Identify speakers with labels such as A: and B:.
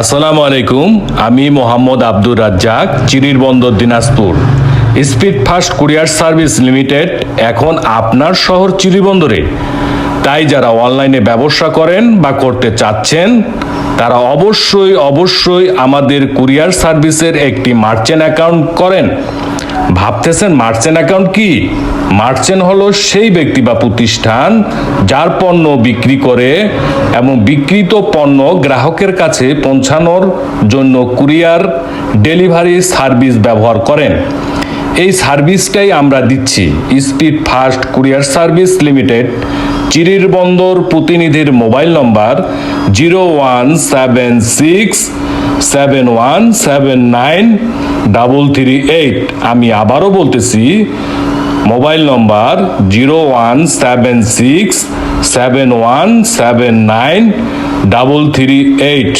A: আসসালামু আলাইকুম, আমি Mohammad Abdur Razzak Chirir Bandar Dinajpur. Speed fast courier service limited এখন আপনার শহর চিরিবন্দরে তাই যারা অনলাইনে ব্যবসা করেন বা করতে চাচ্ছেন, তারা অবশ্যই অবশ্যই আমাদের কুরিয়ার সার্ভিসের একটি মার্চেন্ট অ্যাকাউন্ট করেন। ভাবতেছেন মার্চেন্ট অ্যাকাউন্ট কি? মার্চেন্ট হলো সেই ব্যক্তি বা প্রতিষ্ঠান যার পণ্য বিক্রি করে এবং বিক্রিত পণ্য গ্রাহকের কাছে পৌঁছানোর জন্য কুরিয়ার ডেলিভারি সার্ভিস ব্যবহার করেন। এই সার্ভিসটাই আমরা দিচ্ছি। Speed fast courier service limited. Chirir Bandar প্রতিনিধির mobile number zero one seven six seven one seven nine double three eight. আমি আবারও বলতেছি, mobile number zero one seven six seven one seven nine double three eight.